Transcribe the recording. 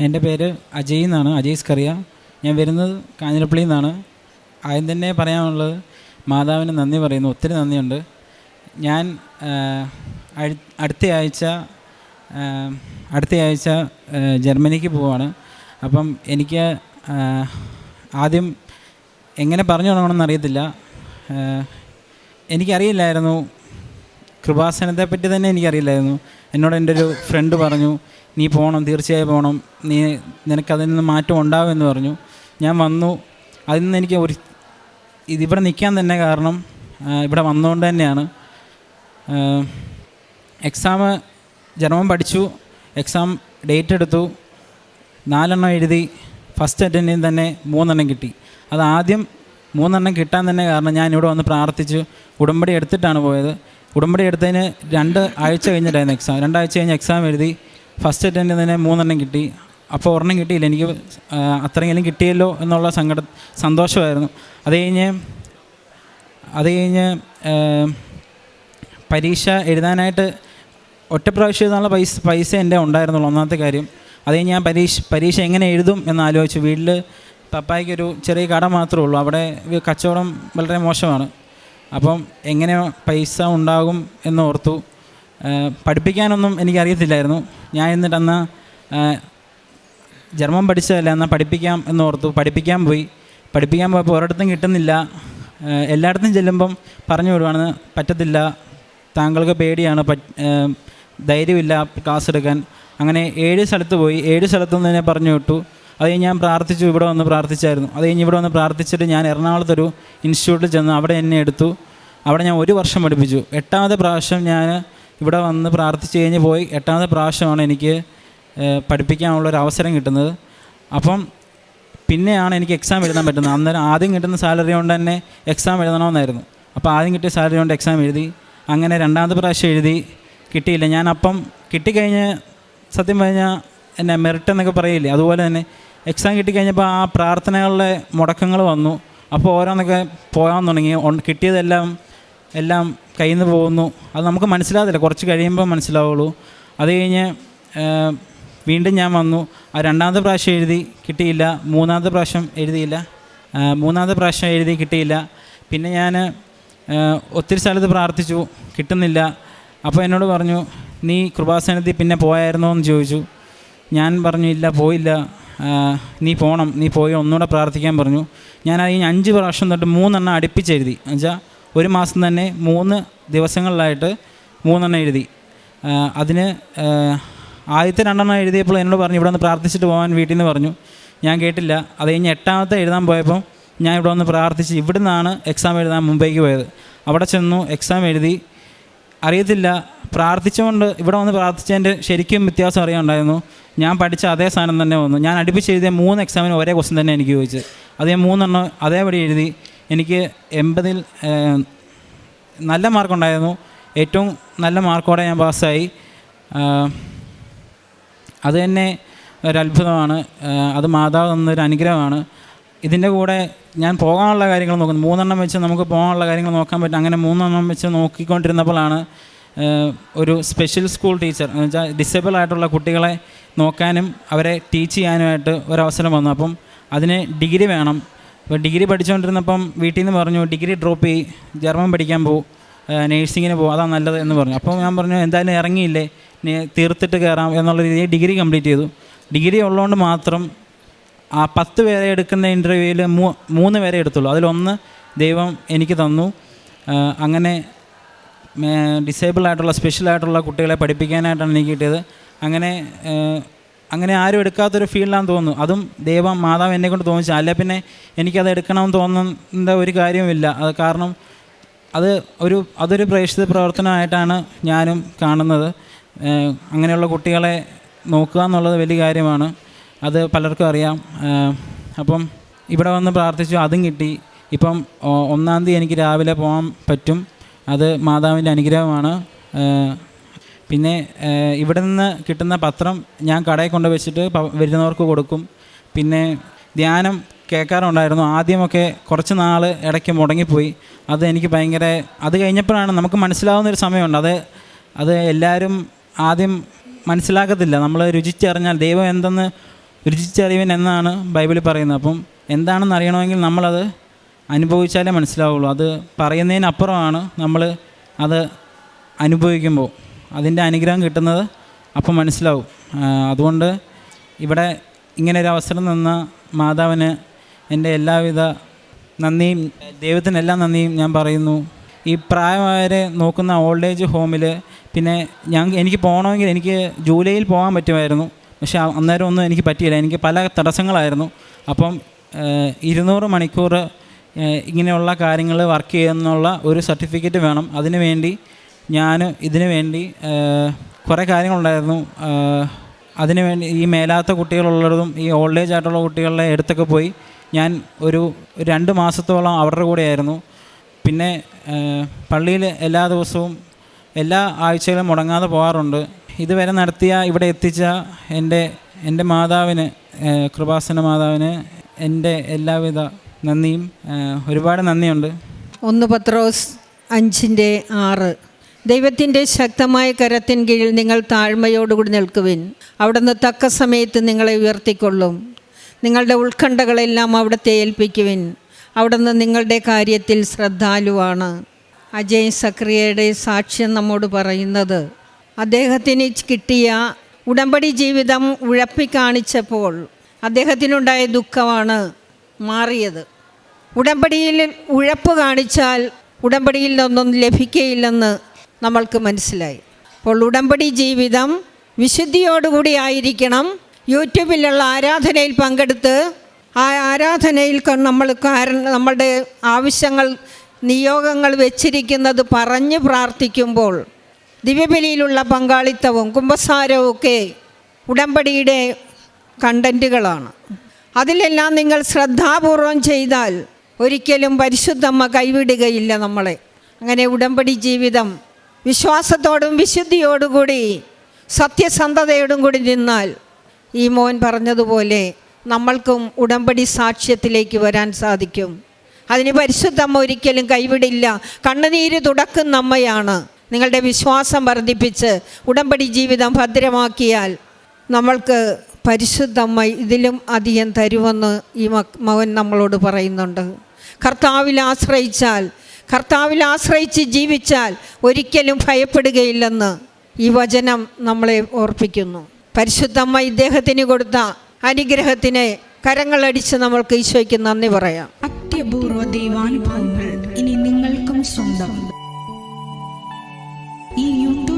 എന്റെ പേര് അജയ് എന്നാണ് അജയ് സ്കറിയ. ഞാൻ വരുന്നത് കാഞ്ഞിരപ്പള്ളി നിന്നാണ് ആദ്യം തന്നെ പറയാനുള്ളത് മാതാവിന് നന്ദി പറയുന്നു ഒത്തിരി നന്ദിയുണ്ട്. ഞാൻ അടുത്തയാഴ്ച അഴ്- അടുത്ത ആഴ്ച ആ, അടുത്ത ആഴ്ച ആ, ജർമ്മനിക്ക് പോവാണ്. അപ്പം എനിക്ക് ആദ്യം എങ്ങനെ പറഞ്ഞു തുടങ്ങണമെന്ന് അറിയത്തില്ല. എനിക്കറിയില്ലായിരുന്നു. കൃപാസനത്തെ പറ്റി തന്നെ എനിക്കറിയില്ലായിരുന്നു. എന്നോട് എന്റെ ഒരു ഫ്രണ്ട് പറഞ്ഞു നീ പോകണം തീർച്ചയായും പോകണം നീ നിനക്കതിൽ നിന്ന് മാറ്റം ഉണ്ടാവുമെന്ന് പറഞ്ഞു. ഞാൻ വന്നു. അതിൽ നിന്ന് എനിക്ക് ഒരു ഇതിവിടെ നിൽക്കാൻ തന്നെ കാരണം ഇവിടെ വന്നുകൊണ്ട് തന്നെയാണ്. എക്സാം ജർമ്മൻ പഠിച്ചു. എക്സാം ഡേറ്റ് എടുത്തു. നാലെണ്ണം എഴുതി. ഫസ്റ്റ് അറ്റൻഡിൽ തന്നെ മൂന്നെണ്ണം കിട്ടി. അത് ആദ്യം മൂന്നെണ്ണം കിട്ടാൻ തന്നെ കാരണം ഞാൻ ഇവിടെ വന്ന് പ്രാർത്ഥിച്ച്. ഉടമ്പടി എടുത്തിട്ടാണ് പോയത്. ഉടമ്പടി എടുത്തതിന് രണ്ട് ആഴ്ച കഴിഞ്ഞിട്ടായിരുന്നു എക്സാം രണ്ടാഴ്ച കഴിഞ്ഞ് എക്സാം എഴുതി. ഫസ്റ്റ് അറ്റൻഡിൽ തന്നെ മൂന്നെണ്ണം കിട്ടി. അപ്പോൾ ഒരെണ്ണം കിട്ടിയില്ല. എനിക്ക് അത്രയെങ്കിലും കിട്ടിയല്ലോ എന്നുള്ള സങ്കട സന്തോഷമായിരുന്നു. അത് കഴിഞ്ഞ് അത് കഴിഞ്ഞ് പരീക്ഷ എഴുതാനായിട്ട് ഒറ്റ പ്രാവശ്യം എഴുതാനുള്ള പൈസ പൈസ എന്റെ ഉണ്ടായിരുന്നുള്ളൂ ഒന്നാമത്തെ കാര്യം. അത് കഴിഞ്ഞ് ഞാൻ പരീക്ഷ പരീക്ഷ എങ്ങനെ എഴുതും എന്ന് ആലോചിച്ചു. വീട്ടിൽ പപ്പായ്ക്കൊരു ചെറിയ കട മാത്രമേ ഉള്ളൂ. അവിടെ കച്ചവടം വളരെ മോശമാണ്. അപ്പം എങ്ങനെ പൈസ ഉണ്ടാകും എന്ന് ഓർത്തു. ഏഹ് പഠിപ്പിക്കാനൊന്നും എനിക്കറിയത്തില്ലായിരുന്നു. ഞാൻ എന്നിട്ട് അന്ന് ഏഹ് ജർമ്മൻ പഠിച്ചതല്ല എന്നാൽ പഠിപ്പിക്കാം എന്ന് ഓർത്തു. പഠിപ്പിക്കാൻ പോയി. പഠിപ്പിക്കാൻ പോയപ്പോൾ ഒരിടത്തും കിട്ടുന്നില്ല. എല്ലായിടത്തും ചെല്ലുമ്പം പറഞ്ഞു വിടുവാണെന്ന് പറ്റത്തില്ല. താങ്കൾക്ക് പേടിയാണ് ധൈര്യമില്ല ക്ലാസ് എടുക്കാൻ. അങ്ങനെ ഏഴ് സ്ഥലത്ത് പോയി. ഏഴ് സ്ഥലത്തു നിന്ന് തന്നെ പറഞ്ഞു വിട്ടു. അത് കഴിഞ്ഞ് ഞാൻ പ്രാർത്ഥിച്ചു ഇവിടെ വന്ന് പ്രാർത്ഥിച്ചായിരുന്നു. അത് കഴിഞ്ഞ് ഇവിടെ വന്ന് പ്രാർത്ഥിച്ചിട്ട് ഞാൻ എറണാകുളത്തൊരു ഇൻസ്റ്റിറ്റ്യൂട്ടിൽ ചെന്ന് അവിടെ എന്നെ എടുത്തു. അവിടെ ഞാൻ ഒരു വർഷം പഠിപ്പിച്ചു. എട്ടാമത്തെ പ്രാവശ്യം ഞാൻ ഇവിടെ വന്ന് പ്രാർത്ഥിച്ച് കഴിഞ്ഞ് പോയി. എട്ടാമത്തെ പ്രാവശ്യമാണ് എനിക്ക് പഠിപ്പിക്കാനുള്ളൊരു അവസരം കിട്ടുന്നത്. അപ്പം പിന്നെയാണ് എനിക്ക് എക്സാം എഴുതാൻ പറ്റുന്നത്. അന്നേരം ആദ്യം കിട്ടുന്ന സാലറി കൊണ്ട് തന്നെ എക്സാം എഴുതണമെന്നായിരുന്നു. അപ്പോൾ ആദ്യം കിട്ടിയ സാലറി കൊണ്ട് എക്സാം എഴുതി അങ്ങനെ രണ്ടാമത്തെ പ്രാവശ്യം എഴുതി കിട്ടിയില്ല. ഞാൻ അപ്പം കിട്ടിക്കഴിഞ്ഞ് സത്യം പറഞ്ഞാൽ എന്നെ മെറിറ്റ് എന്നൊക്കെ പറയില്ലേ? അതുപോലെ തന്നെ എക്സാം കിട്ടിക്കഴിഞ്ഞപ്പോൾ ആ പ്രാർത്ഥനകളുടെ മുടക്കങ്ങൾ വന്നു. അപ്പോൾ ഓരോന്നൊക്കെ പോകാൻ തുടങ്ങി. കിട്ടിയതെല്ലാം എല്ലാം കയ്യിൽ നിന്ന് പോകുന്നു. അത് നമുക്ക് മനസ്സിലാകത്തില്ല. കുറച്ച് കഴിയുമ്പോൾ മനസ്സിലാവുള്ളൂ. അത് കഴിഞ്ഞ് വീണ്ടും ഞാൻ വന്നു. ആ രണ്ടാമത്തെ പ്രാവശ്യം എഴുതി കിട്ടിയില്ല. മൂന്നാമത്തെ പ്രാവശ്യം എഴുതിയില്ല. മൂന്നാമത്തെ പ്രാവശ്യം എഴുതി കിട്ടിയില്ല. പിന്നെ ഞാൻ ഒത്തിരി സ്ഥലത്ത് പ്രാർത്ഥിച്ചു. കിട്ടുന്നില്ല. അപ്പോൾ എന്നോട് പറഞ്ഞു നീ കൃപാസനത്തിൽ പിന്നെ പോയായിരുന്നോ? എന്ന് ചോദിച്ചു. ഞാൻ പറഞ്ഞു ഇല്ല പോയില്ല. നീ പോകണം നീ പോയി ഒന്നുകൂടെ പ്രാർത്ഥിക്കാൻ പറഞ്ഞു. ഞാൻ അത് കഴിഞ്ഞ് അഞ്ച് പ്രാവശ്യം തൊട്ട് മൂന്നെണ്ണം അടുപ്പിച്ചെഴുതി എന്നുവെച്ചാൽ ഒരു മാസം തന്നെ മൂന്ന് ദിവസങ്ങളിലായിട്ട് മൂന്നെണ്ണം എഴുതി. അതിന് ആദ്യത്തെ രണ്ടെണ്ണം എഴുതിയപ്പോൾ എന്നോട് പറഞ്ഞു ഇവിടെ പ്രാർത്ഥിച്ചിട്ട് പോകാൻ വീട്ടിൽ നിന്ന് പറഞ്ഞു. ഞാൻ കേട്ടില്ല. അത് കഴിഞ്ഞ് എട്ടാമത്തെ എഴുതാൻ പോയപ്പോൾ ഞാൻ ഇവിടെ വന്ന് പ്രാർത്ഥിച്ച് ഇവിടെ നിന്നാണ് എക്സാം എഴുതാൻ മുംബൈക്ക് പോയത്. അവിടെ ചെന്നു എക്സാം എഴുതി. അറിയത്തില്ല. പ്രാർത്ഥിച്ചുകൊണ്ട് ഇവിടെ വന്ന് പ്രാർത്ഥിച്ചതിന്റെ ശരിക്കും വ്യത്യാസം അറിയാനുണ്ടായിരുന്നു. ഞാൻ പഠിച്ച അതേ സാധനം തന്നെ വന്നു. ഞാൻ അടുപ്പിച്ച് എഴുതിയ മൂന്ന് എക്സാമിന് ഒരേ ക്വസ്റ്റൻ തന്നെ എനിക്ക് ചോദിച്ചത്. അത് ഞാൻ മൂന്നെണ്ണം അതേപടി എഴുതി. എനിക്ക് എൺപതിൽ നല്ല മാർക്കുണ്ടായിരുന്നു. ഏറ്റവും നല്ല മാർക്കോടെ ഞാൻ പാസ്സായി. അത് തന്നെ ഒരത്ഭുതമാണ്. അത് മാതാവ് തന്നൊരു അനുഗ്രഹമാണ്. ഇതിന്റെ കൂടെ ഞാൻ പോകാനുള്ള കാര്യങ്ങൾ നോക്കുന്നു. മൂന്നെണ്ണം വെച്ച് നമുക്ക് പോകാനുള്ള കാര്യങ്ങൾ നോക്കാൻ പറ്റും. അങ്ങനെ മൂന്നെണ്ണം വെച്ച് നോക്കിക്കൊണ്ടിരുന്നപ്പോഴാണ് ഒരു സ്പെഷ്യൽ സ്കൂൾ ടീച്ചർ എന്ന് വെച്ചാൽ ഡിസേബിൾ ആയിട്ടുള്ള കുട്ടികളെ നോക്കാനും അവരെ ടീച്ച് ചെയ്യാനുമായിട്ട് ഒരവസരം വന്നു. അപ്പം അതിന് ഡിഗ്രി വേണം. അപ്പോൾ ഡിഗ്രി പഠിച്ചുകൊണ്ടിരുന്നപ്പം വീട്ടിൽ നിന്ന് പറഞ്ഞു ഡിഗ്രി ഡ്രോപ്പ് ചെയ്യ് ജർമ്മൻ പഠിക്കാൻ പോകും നേഴ്സിങ്ങിന് പോകും അതാണ് നല്ലത് എന്ന് പറഞ്ഞു. അപ്പോൾ ഞാൻ പറഞ്ഞു എന്തായാലും ഇറങ്ങിയില്ലേ തീർത്തിട്ട് കയറാം എന്നുള്ള രീതിയിൽ ഡിഗ്രി കംപ്ലീറ്റ് ചെയ്തു. ഡിഗ്രി ഉള്ളതുകൊണ്ട് മാത്രം ആ പത്ത് പേരെ എടുക്കുന്ന ഇന്റർവ്യൂവിൽ മൂ മൂന്ന് പേരെ എടുത്തുള്ളൂ. അതിലൊന്ന് ദൈവം എനിക്ക് തന്നു. അങ്ങനെ ഡിസേബിൾ ആയിട്ടുള്ള സ്പെഷ്യൽ ആയിട്ടുള്ള കുട്ടികളെ പഠിപ്പിക്കാനായിട്ടാണ് എനിക്ക് കിട്ടിയത്. അങ്ങനെ അങ്ങനെ ആരും എടുക്കാത്തൊരു ഫീൽഡാണെന്ന് തോന്നുന്നു. അതും ദൈവം മാതാവ് എന്നെ കൊണ്ട് തോന്നിച്ചു. അല്ല പിന്നെ എനിക്കത് എടുക്കണമെന്ന് തോന്നുന്ന ഒരു കാര്യവുമില്ല. അത് കാരണം അത് ഒരു അതൊരു പ്രേക്ഷിത പ്രവർത്തനമായിട്ടാണ് ഞാനും കാണുന്നത്. അങ്ങനെയുള്ള കുട്ടികളെ നോക്കുക എന്നുള്ളത് വലിയ കാര്യമാണ്. അത് പലർക്കും അറിയാം. അപ്പം ഇവിടെ വന്ന് പ്രാർത്ഥിച്ചു അതും കിട്ടി. ഇപ്പം ഒന്നാം തീയതി എനിക്ക് രാവിലെ പോകാൻ പറ്റും. അത് മാതാവിന്റെ അനുഗ്രഹമാണ്. പിന്നെ ഇവിടെ നിന്ന് കിട്ടുന്ന പത്രം ഞാൻ കടയിൽ കൊണ്ട് വെച്ചിട്ട് വരുന്നവർക്ക് കൊടുക്കും. പിന്നെ ധ്യാനം കേൾക്കാറുണ്ടായിരുന്നു. ആദ്യമൊക്കെ കുറച്ച് നാൾ ഇടയ്ക്ക് മുടങ്ങിപ്പോയി. അത് എനിക്ക് ഭയങ്കര അത് കഴിഞ്ഞപ്പോഴാണ് നമുക്ക് മനസ്സിലാവുന്ന ഒരു സമയമുണ്ട്. അത് അത് എല്ലാവരും ആദ്യം മനസ്സിലാക്കത്തില്ല. നമ്മൾ രുചിച്ചറിഞ്ഞാൽ ദൈവം എന്തെന്ന് രുചിച്ചറിവൻ എന്നാണ് ബൈബിളിൽ പറയുന്നത്. അപ്പം എന്താണെന്ന് അറിയണമെങ്കിൽ നമ്മളത് അനുഭവിച്ചാലേ മനസ്സിലാവുള്ളൂ. അത് പറയുന്നതിനപ്പുറമാണ് നമ്മൾ അത് അനുഭവിക്കുമ്പോൾ. അതിന്റെ അനുഗ്രഹം കിട്ടുന്നത് അപ്പം മനസ്സിലാവും. അതുകൊണ്ട് ഇവിടെ ഇങ്ങനെ ഒരു അവസരം തന്ന മാതാവിന് എന്റെ എല്ലാവിധ നന്ദിയും ദൈവത്തിന് എല്ലാ നന്ദിയും ഞാൻ പറയുന്നു. ഈ പ്രായമായവരെ നോക്കുന്ന ഓൾഡ് ഏജ് ഹോമിൽ പിന്നെ ഞാൻ എനിക്ക് പോകണമെങ്കിൽ എനിക്ക് ജൂലൈയിൽ പോകാൻ പറ്റുമായിരുന്നു. പക്ഷേ അന്നേരം ഒന്നും എനിക്ക് പറ്റിയില്ല. എനിക്ക് പല തടസ്സങ്ങളായിരുന്നു. അപ്പം ഇരുന്നൂറ് മണിക്കൂർ ഇങ്ങനെയുള്ള കാര്യങ്ങൾ വർക്ക് ചെയ്യുന്നുള്ള ഒരു സർട്ടിഫിക്കറ്റ് വേണം. അതിനു വേണ്ടി ഞാൻ ഇതിനു വേണ്ടി കുറേ കാര്യങ്ങളുണ്ടായിരുന്നു. അതിനു വേണ്ടി ഈ മേലാത്ത കുട്ടികളുള്ളതും ഈ ഓൾഡ് ഏജ് ആയിട്ടുള്ള കുട്ടികളുടെ അടുത്തൊക്കെ പോയി ഞാൻ ഒരു രണ്ട് മാസത്തോളം അവരുടെ കൂടെയായിരുന്നു. പിന്നെ പള്ളിയിൽ എല്ലാ ദിവസവും എല്ലാ ആഴ്ചകളും മുടങ്ങാതെ പോകാറുണ്ട്. ഇതുവരെ നടത്തിയ ഇവിടെ എത്തിച്ച എന്റെ എന്റെ മാതാവിന് കൃപാസന മാതാവിന് എന്റെ എല്ലാവിധ നന്ദിയും ഒരുപാട് നന്ദിയുണ്ട്. ഒന്ന് പത്രോസ് അഞ്ചിന്റെ ആറ്. ദൈവത്തിന്റെ ശക്തമായ കരത്തിൻ കീഴിൽ നിങ്ങൾ താഴ്മയോടുകൂടി നിൽക്കുവിൻ. അവിടുന്ന് തക്ക സമയത്ത് നിങ്ങളെ ഉയർത്തിക്കൊള്ളും. നിങ്ങളുടെ ഉത്കണ്ഠകളെല്ലാം അവിടുത്തെ ഏൽപ്പിക്കുവിൻ. അവിടുന്ന് നിങ്ങളുടെ കാര്യത്തിൽ ശ്രദ്ധാലുവാണ്. അജയ് സക്രിയയുടെ സാക്ഷ്യം നമ്മോട് പറയുന്നത് അദ്ദേഹത്തിന് കിട്ടിയ ഉടമ്പടി ജീവിതം ഉഴപ്പിക്കാണിച്ചപ്പോൾ അദ്ദേഹത്തിനുണ്ടായ ദുഃഖമാണ് മാറിയത്. ഉടമ്പടിയിൽ ഉഴപ്പ് കാണിച്ചാൽ ഉടമ്പടിയിൽ നിന്നൊന്നും ലഭിക്കുകയില്ലെന്ന് നമ്മൾക്ക് മനസ്സിലായി. അപ്പോൾ ഉടമ്പടി ജീവിതം വിശുദ്ധിയോടുകൂടി ആയിരിക്കണം. യൂട്യൂബിലുള്ള ആരാധനയിൽ പങ്കെടുത്ത് ആ ആരാധനയിൽ നമ്മൾ കാരണം നമ്മളുടെ ആവശ്യങ്ങൾ നിയോഗങ്ങൾ വെച്ചിരിക്കുന്നത് പറഞ്ഞ് പ്രാർത്ഥിക്കുമ്പോൾ ദിവ്യബലിയിലുള്ള പങ്കാളിത്തവും കുംഭസാരവും ഒക്കെ ഉടമ്പടിയുടെ കണ്ടന്റുകളാണ് അതിലെല്ലാം നിങ്ങൾ ശ്രദ്ധാപൂർവം ചെയ്താൽ ഒരിക്കലും പരിശുദ്ധമ്മ കൈവിടുകയില്ല നമ്മളെ. അങ്ങനെ ഉടമ്പടി ജീവിതം വിശ്വാസത്തോടും വിശുദ്ധിയോടുകൂടി സത്യസന്ധതയോടും കൂടി നിന്നാൽ ഈ മോൻ പറഞ്ഞതുപോലെ നമ്മൾക്കും ഉടമ്പടി സാക്ഷ്യത്തിലേക്ക് വരാൻ സാധിക്കും. അതിന് പരിശുദ്ധമ്മ ഒരിക്കലും കൈവിടില്ല. കണ്ണുനീര് തുടക്കുന്ന അമ്മയാണ് നിങ്ങളുടെ വിശ്വാസം വർദ്ധിപ്പിച്ച് ഉടമ്പടി ജീവിതം ഭദ്രമാക്കിയാൽ നമ്മൾക്ക് പരിശുദ്ധമ്മ ഇതിലും അധികം തരുമെന്ന് ഈ മക് മകൻ നമ്മളോട് പറയുന്നുണ്ട്. കർത്താവിൽ ആശ്രയിച്ചാൽ കർത്താവിൽ ആശ്രയിച്ച് ജീവിച്ചാൽ ഒരിക്കലും ഭയപ്പെടുകയില്ലെന്ന് ഈ വചനം നമ്മളെ ഓർപ്പിക്കുന്നു. പരിശുദ്ധമ്മ ഇദ്ദേഹത്തിന് കൊടുത്ത അനുഗ്രഹത്തിന് കരങ്ങളടിച്ച് നമ്മൾക്ക് ഈശോയ്ക്ക് നന്ദി പറയാം. അത്യപൂർവ ദൈവാനുഭവങ്ങൾ ഇനി നിങ്ങൾക്കും സ്വന്തം.